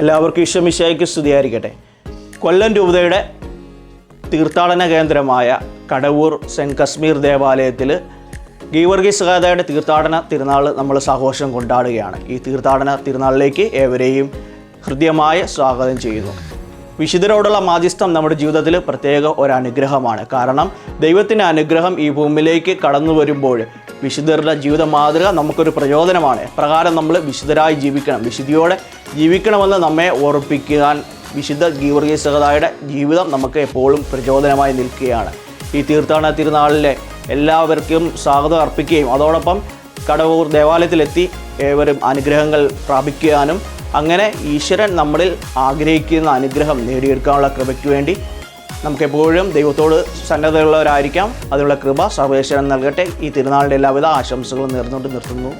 എല്ലാവർക്കും ഈശ്വമിശായിക്ക് സ്തുതിയായിരിക്കട്ടെ. കൊല്ലം രൂപതയുടെ തീർത്ഥാടന കേന്ദ്രമായ കടവൂർ സെന്റ് കശ്മീർ ദേവാലയത്തിൽ ഗീവർഗി സഹാദയുടെ തീർത്ഥാടന തിരുനാൾ നമ്മൾ സാഘോഷം കൊണ്ടാടുകയാണ്. ഈ തീർത്ഥാടന തിരുനാളിലേക്ക് ഏവരെയും ഹൃദ്യമായ സ്വാഗതം ചെയ്യുന്നു. വിശുദ്ധരോടുള്ള മാധ്യസ്ഥം നമ്മുടെ ജീവിതത്തിൽ പ്രത്യേക ഒരു അനുഗ്രഹമാണ്. കാരണം ദൈവത്തിന്റെ അനുഗ്രഹം ഈ ഭൂമിയിലേക്ക് കടന്നു വരുമ്പോൾ വിശുദ്ധരുടെ ജീവിത മാതൃക നമുക്കൊരു പ്രചോദനമാണ്. പ്രകാരം നമ്മൾ വിശുദ്ധരായി ജീവിക്കണം. വിശുദ്ധിയോടെ ജീവിക്കണമെന്ന് നമ്മെ ഓർപ്പിക്കാൻ വിശുദ്ധ ഗീവർഗീസഹതായുടെ ജീവിതം നമുക്ക് എപ്പോഴും പ്രചോദനമായി നിൽക്കുകയാണ്. ഈ തീർത്ഥാടന തിരുനാളിലെ എല്ലാവർക്കും സ്വാഗതം അർപ്പിക്കുകയും അതോടൊപ്പം കടവൂർ ദേവാലയത്തിലെത്തി ഏവരും അനുഗ്രഹങ്ങൾ പ്രാപിക്കുവാനും അങ്ങനെ ഈശ്വരൻ നമ്മളിൽ ആഗ്രഹിക്കുന്ന അനുഗ്രഹം നേടിയെടുക്കാനുള്ള കൃപയ്ക്ക് വേണ്ടി നമുക്കെപ്പോഴും ദൈവത്തോട് സന്നദ്ധതയുള്ളവരായിരിക്കാം. അതിനുള്ള കൃപ സർവേശ്വരൻ നൽകട്ടെ. ഈ തിരുനാളിന്റെ എല്ലാവിധ ആശംസകളും നേർന്നുകൊണ്ട് നിർത്തുന്നു.